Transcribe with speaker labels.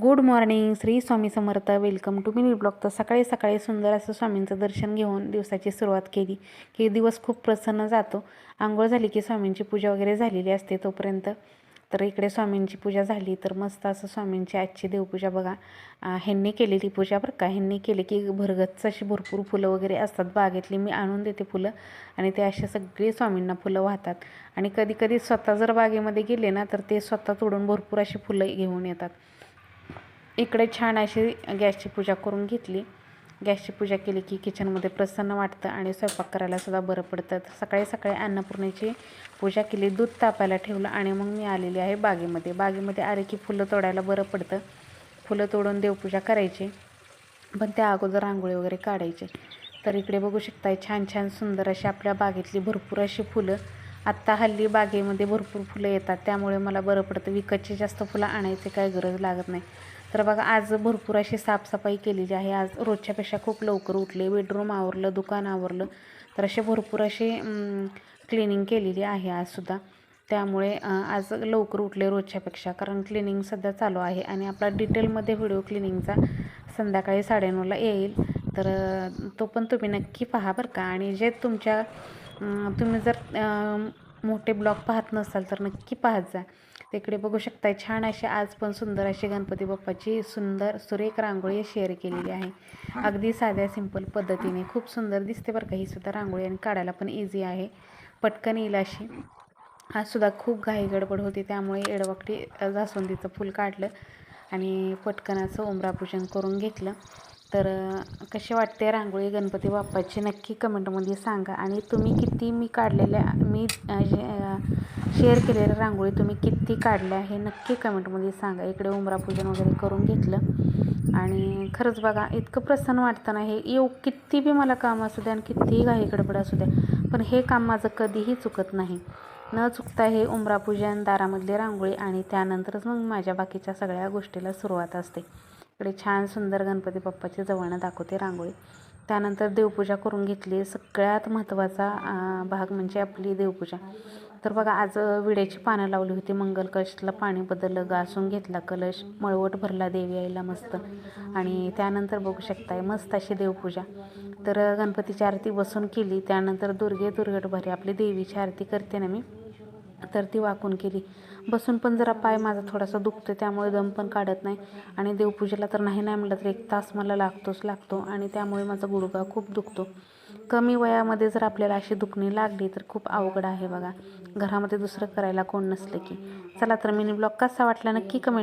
Speaker 1: Good morning Shri Swami Samarth. Welcome to mini blog तर सकाळी सकाळी सुंदर असं स्वामींचं दर्शन घेऊन दिवसाची सुरुवात केली. की दिवस खूप प्रसन्न जातो. आंघोळ झाली की स्वामींची पूजा वगैरे झालेली असते तोपर्यंत. तर इकडे स्वामींची पूजा झाली तर मस्त असं स्वामींची आजची देवपूजा बघा. ह्यांनी केलेली पूजा बरं का. ह्यांनी केली की भरगच्च अशी भरपूर फुलं वगैरे असतात. बागेतली मी आणून देते फुलं. आणि ते असे सगळे स्वामींना फुलं वाहतात. आणि कधी कधी स्वतः जर बागेमध्ये गेले ना तर ते स्वतः तोडून भरपूर अशी फुलं घेऊन येतात. इकडे छान अशी गॅसची पूजा करून घेतली. गॅसची पूजा केली की किचनमध्ये प्रसन्न वाटतं आणि स्वयंपाक करायलासुद्धा बरं पडतं. सकाळी सकाळी अन्नपूर्णेची पूजा केली. दूध तापायला ठेवलं आणि मग मी आलेली आहे बागेमध्ये. बागेमध्ये आले की फुलं तोडायला बरं पडतं. फुलं तोडून देवपूजा करायची. पण त्या अगोदर रांगोळी वगैरे काढायची. तर इकडे बघू शकताय छान छान सुंदर अशी आपल्या बागेतली भरपूर अशी फुलं. आत्ता हल्ली बागेमध्ये भरपूर फुलं येतात. त्यामुळे मला बरं पडतं. विकतची जास्त फुलं आणायची काय गरज लागत नाही. तर बघा आज भरपूर अशी साफसफाई केलेली आहे. आज रोजच्यापेक्षा खूप लवकर उठले बेडरूम आवरलं दुकान आवरलं तर असे भरपूर असे क्लिनिंग केलेली आहे आजसुद्धा त्यामुळे आज लवकर उठले रोजच्यापेक्षा कारण क्लिनिंग सध्या चालू आहे आणि आपला डिटेलमध्ये व्हिडिओ क्लिनिंगचा संध्याकाळी साडेनऊला येईल. तर तो पण तुम्ही नक्की पहा बरं का. आणि जे तुमच्या तुम्ही जर मोठे ब्लॉग पाहत नसाल तर नक्की पाहत जा. तिकडे बघू शकता छान अशी आज पण सुंदर अशी गणपती बाप्पाची सुंदर सुरेख रांगोळी शेअर केलेली आहे. अगदी साध्या सिंपल पद्धतीने खूप सुंदर दिसते बरं का ही सुद्धा रांगोळी आणि काढायला पण इझी आहे. पटकन येईल अशी. आज सुद्धा खूप घाई गडबड होती त्यामुळे एडवाकटी जास्वंदीचं फूल काढलं आणि पटकन असं उमरापूजन करून घेतलं. तर कसे कशी वाटते रांगोळी गणपती बाप्पाची? नक्की कमेंटमध्ये सांगा. आणि तुम्ही किती मी काढलेल्या मी शेअर केलेल्या रांगोळी तुम्ही किती काढल्या हे नक्की कमेंटमध्ये सांगा. इकडे उमरापूजन वगैरे करून घेतलं. आणि खरंच बघा इतकं प्रसन्न वाटतं ना हे येऊ किती बी मला काम असू द्या आणि कितीही घाई गडबड असू द्या पण हे काम माझं कधीही चुकत नाही. न चुकता हे उमरापूजन दारामधली रांगोळी आणि त्यानंतरच मग माझ्या बाकीच्या सगळ्या गोष्टीला सुरुवात असते. इकडे छान सुंदर गणपती बाप्पाची जवळनं दाखवते रांगोळी. त्यानंतर देवपूजा करून घेतली. सगळ्यात महत्त्वाचा भाग म्हणजे आपली देवपूजा. तर बघा आज विड्याची पानं लावली होती. मंगल पाणी बदललं घासून घेतला कलश मळवट भरला देवी आईला मस्त. आणि त्यानंतर बघू शकताय मस्त अशी देवपूजा. तर गणपतीची आरती बसून केली. त्यानंतर दुर्गे दुर्गट भरे आपली देवीची आरती करते ना मी. तर ती वाकून केली. बसून पण जरा पाय माझा थोडासा दुखतो त्यामुळे दम पण काढत नाही. आणि देवपूजेला तर नाही नाही म्हटलं तर एक तास मला लागतोच लागतो आणि त्यामुळे माझा गुडघा खूप दुखतो. कमी वयामध्ये जर आपल्याला अशी दुखणी लागली तर खूप अवघड आहे बघा. घरामध्ये दुसरं करायला कोण नसलं की. चला तर मिनी ब्लॉग कसा वाटला नक्की कमेंट